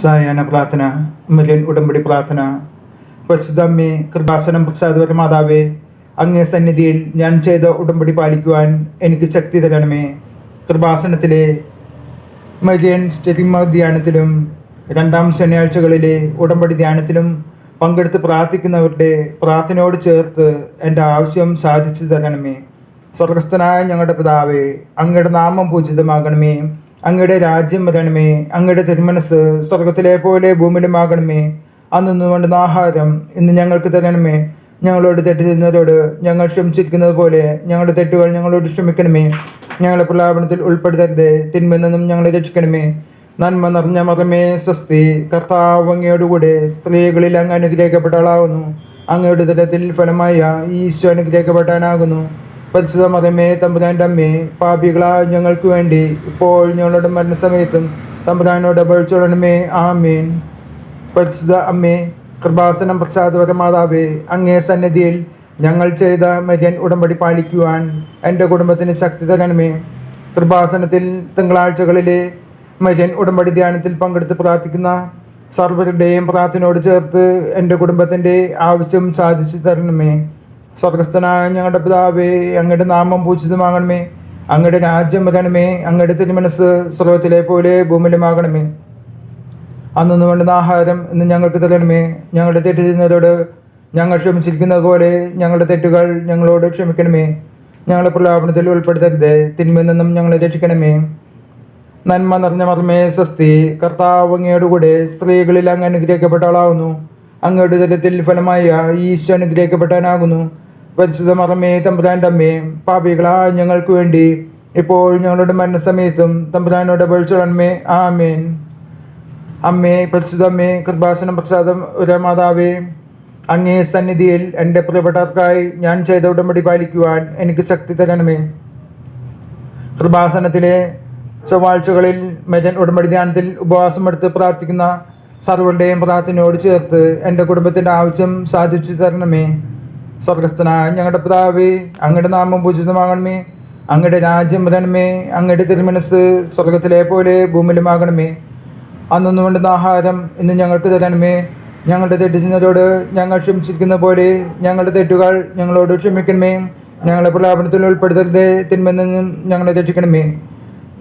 സായാഹ്ന പ്രാർത്ഥന മരിയൻ ഉടമ്പടി പ്രാർത്ഥന പരിശുദ്ധമ്മേ കൃപാസനം പ്രസാദപര മാതാവേ അങ്ങേ സന്നിധിയിൽ ഞാൻ ചെയ്ത ഉടമ്പടി പാലിക്കുവാൻ എനിക്ക് ശക്തി തരണമേ. കൃപാസനത്തിലെ മരിയൻ സ്റ്റെറിമ ധ്യാനത്തിലും രണ്ടാം ശനിയാഴ്ചകളിലെ ഉടമ്പടി ധ്യാനത്തിലും പങ്കെടുത്ത് പ്രാർത്ഥിക്കുന്നവരുടെ പ്രാർത്ഥനയോട് ചേർത്ത് എന്റെ ആവശ്യം സാധിച്ചു തരണമേ. സ്വർഗസ്ഥനായ ഞങ്ങളുടെ പിതാവേ അങ്ങയുടെ നാമം പൂജിതമാകണമേ. അങ്ങയുടെ രാജ്യം വരണമേ അങ്ങയുടെ തിരുമനസ് സ്വർഗത്തിലെ പോലെ ഭൂമിയിലുമാകണമേ. അന്നു വേണ്ടുന്ന ആഹാരം ഇന്ന് ഞങ്ങൾക്ക് തരണമേ. ഞങ്ങളോട് തെറ്റ് ചെയ്യുന്നതോട് ഞങ്ങൾ ക്ഷമിച്ചിരിക്കുന്നത് പോലെ ഞങ്ങളുടെ തെറ്റുകൾ ഞങ്ങളോട് ക്ഷമിക്കണമേ. ഞങ്ങളെ പ്രലാപനത്തിൽ ഉൾപ്പെടുത്തരുത് തിന്മയിൽ നിന്നും ഞങ്ങളെ രക്ഷിക്കണമേ. നന്മ നിറഞ്ഞ മറമേ സ്വസ്തി കർത്താവങ്ങയോടുകൂടെ സ്ത്രീകളിൽ അങ്ങ് അനുഗ്രഹിക്കപ്പെട്ടവളാകുന്നു അങ്ങയുടെ തലത്തിൽ ഫലമായ ഈശോ അനുഗ്രഹിക്കപ്പെട്ടാനാകുന്നു പരിശുദ്ധ മതമേ തമ്പുരാന്റെ അമ്മേ പാപികളാ ഞങ്ങൾക്ക് വേണ്ടി ഇപ്പോൾ ഞങ്ങളുടെ മരണസമയത്തും തമ്പുരാനോട് അപേക്ഷിച്ചോടണമേ മീൻ പരിശുദ്ധ അമ്മേ കൃപാസനം പ്രസാദപര മാതാവേ അങ്ങേ സന്നിധിയിൽ ഞങ്ങൾ ചെയ്ത മര്യൻ ഉടമ്പടി പാലിക്കുവാൻ എന്റെ കുടുംബത്തിന് ശക്തി തരണമേ. കൃപാസനത്തിൽ തിങ്കളാഴ്ചകളിലെ മര്യൻ ഉടമ്പടി ധ്യാനത്തിൽ പങ്കെടുത്ത് പ്രാർത്ഥിക്കുന്ന സർവരുടെയും പ്രാർത്ഥനയോട് ചേർത്ത് എന്റെ കുടുംബത്തിന്റെ ആവശ്യം സാധിച്ചു തരണമേ. സ്വർഗസ്ഥനായ ഞങ്ങളുടെ പിതാവേ അങ്ങയുടെ നാമം പൂജിതമാകണമേ അങ്ങയുടെ രാജ്യം വരണമേ. അങ്ങയുടെ തിരുമനസ് സ്വർഗത്തിലെ പോലെ ഭൂമിയിലുമാകണമേ അന്നു വേണ്ടുന്ന ആഹാരം ഇന്ന് ഞങ്ങൾക്ക് തരണമേ. ഞങ്ങളുടെ തെറ്റ് ചെയ്യുന്നവരോട് ഞങ്ങൾ ക്ഷമിച്ചിരിക്കുന്നത് പോലെ ഞങ്ങളുടെ തെറ്റുകൾ ഞങ്ങളോട് ക്ഷമിക്കണമേ. ഞങ്ങളെ പ്രലോഭനത്തിൽ ഉൾപ്പെടുത്തരുത്. തിന്മയിൽ നിന്നും ഞങ്ങളെ രക്ഷിക്കണമേ. നന്മ നിറഞ്ഞ മർമ്മേ സ്വസ്തി. കർത്താവ് സ്ത്രീകളിൽ അങ്ങ് അനുഗ്രഹിക്കപ്പെട്ടവളാകുന്നു അങ്ങയുടെ തലത്തിൽ ഫലമായ ഈശോ അനുഗ്രഹിക്കപ്പെട്ടാനാകുന്നു പരിശുദ്ധ മറമേ തമ്പുരാന്റെ അമ്മേ പാപികളാ ഞങ്ങൾക്ക് വേണ്ടി ഇപ്പോൾ ഞങ്ങളുടെ മരണസമയത്തും തമ്പുരാനോട് അപേക്ഷിച്ചോളന്മേ ആമേൻ. അമ്മേ പരിശുദ്ധ അമ്മേ കൃപാസനം പ്രസാദം ഒരേ മാതാവേ അങ്ങേ സന്നിധിയിൽ എന്റെ പ്രിയപ്പെട്ടവർക്കായി ഞാൻ ചെയ്ത ഉടമ്പടി പാലിക്കുവാൻ എനിക്ക് ശക്തി തരണമേ. കൃപാസനത്തിലെ ചൊവ്വാഴ്ചകളിൽ മെജൻ ഉടമ്പടി ധ്യാനത്തിൽ ഉപവാസമെടുത്ത് പ്രാർത്ഥിക്കുന്ന സർവരുടെയും പ്രാർത്ഥനയോട് ചേർത്ത് എന്റെ കുടുംബത്തിന്റെ ആവശ്യം സാധിച്ചു തരണമേ. സ്വർഗസ്ഥനായ ഞങ്ങളുടെ പിതാവേ അങ്ങയുടെ നാമം പൂജിതമാകണമേ അങ്ങയുടെ രാജ്യം വരണമേ. അങ്ങയുടെ തിരുമനസ് സ്വർഗത്തിലെ പോലെ ഭൂമിയിലുമാകണമേ. അന്നു വേണ്ടുന്ന ആഹാരം ഇന്ന് ഞങ്ങൾക്ക് തരണമേ. ഞങ്ങളുടെ തെറ്റ് ചെയ്യുന്നതോട് ഞങ്ങൾ ക്ഷമിച്ചിരിക്കുന്ന പോലെ ഞങ്ങളുടെ തെറ്റുകൾ ഞങ്ങളോട് ക്ഷമിക്കണമേ. ഞങ്ങളെ പ്രലാപനത്തിൽ ഉൾപ്പെടുത്തരുത്. തിന്മെന്നും ഞങ്ങളെ രക്ഷിക്കണമേ.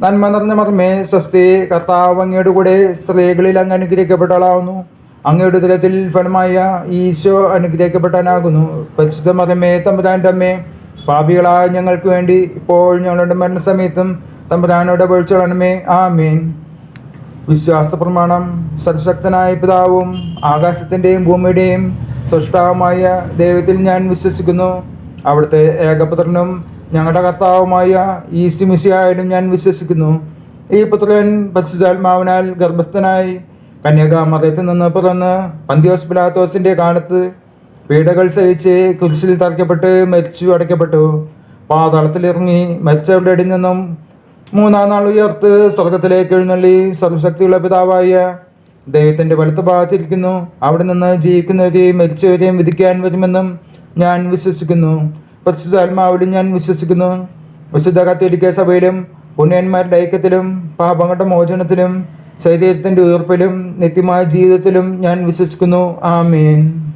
നന്മ നിറഞ്ഞ മർമ്മേ സ്വസ്തി കർത്താവ് അങ്ങയുടെ കൂടെ സ്ത്രീകളിൽ അങ്ങ് അനുഗ്രഹിക്കപ്പെട്ടവളാവുന്നു. അങ്ങയുടെ തലത്തിൽ ഫലമായ ഈശോ അനുഗ്രഹിക്കപ്പെട്ടാനാകുന്നു. പരിശുദ്ധ മതമേ തമ്പുരാന്റെ അമ്മേ പാപികളായ ഞങ്ങൾക്ക് വേണ്ടി ഇപ്പോൾ ഞങ്ങളുടെ മരണസമയത്തും തമ്പുരാനോട് ആ മീൻ വിശ്വാസ പ്രമാണം സർവശക്തനായ പിതാവും ആകാശത്തിന്റെയും ഭൂമിയുടെയും സൃഷ്ടാവുമായ ദൈവത്തിൽ ഞാൻ വിശ്വസിക്കുന്നു. അവിടുത്തെ ഏകപുത്രനും ഞങ്ങളുടെ കർത്താവുമായ ഈസ്റ്റ് മിസിയായാലും ഞാൻ വിശ്വസിക്കുന്നു. ഈ പുത്രൻ പരിശുദ്ധാത്മാവിനാൽ ഗർഭസ്ഥനായി കന്യാകാമറയത്തിൽ നിന്ന് പിറന്ന് പന്തിയോസ് പിലാത്തോസിന്റെ കാലത്ത് പീഡകൾ സഹിച്ച് കുരിശിൽ തറയ്ക്കപ്പെട്ട് മരിച്ചു അടയ്ക്കപ്പെട്ടു. പാതാളത്തിലിറങ്ങി മരിച്ചവരുടെ ഇടയിൽ നിന്നും മൂന്നാം നാൾ ഉയർത്ത് സ്വർഗത്തിലേക്ക് എഴുന്നള്ളി സർവശക്തിയുള്ള പിതാവായ ദൈവത്തിന്റെ വലുത്ത ഭാഗത്തിരിക്കുന്നു അവിടെ നിന്ന് ജീവിക്കുന്നവരെയും മരിച്ചവരെയും വിധിക്കാൻ വരുമെന്നും ഞാൻ വിശ്വസിക്കുന്നു. പരിശുദ്ധാത്മാവിലും ഞാൻ വിശ്വസിക്കുന്നു. വിശുദ്ധ കത്തോലിക്ക സഭയിലും പുണ്യന്മാരുടെ ഐക്യത്തിലും പാപങ്ങളുടെ മോചനത്തിലും ശരീരത്തിന്റെ ഉയർപ്പിലും നിത്യമായ ജീവിതത്തിലും ഞാൻ വിശ്വസിക്കുന്നു. ആമേൻ.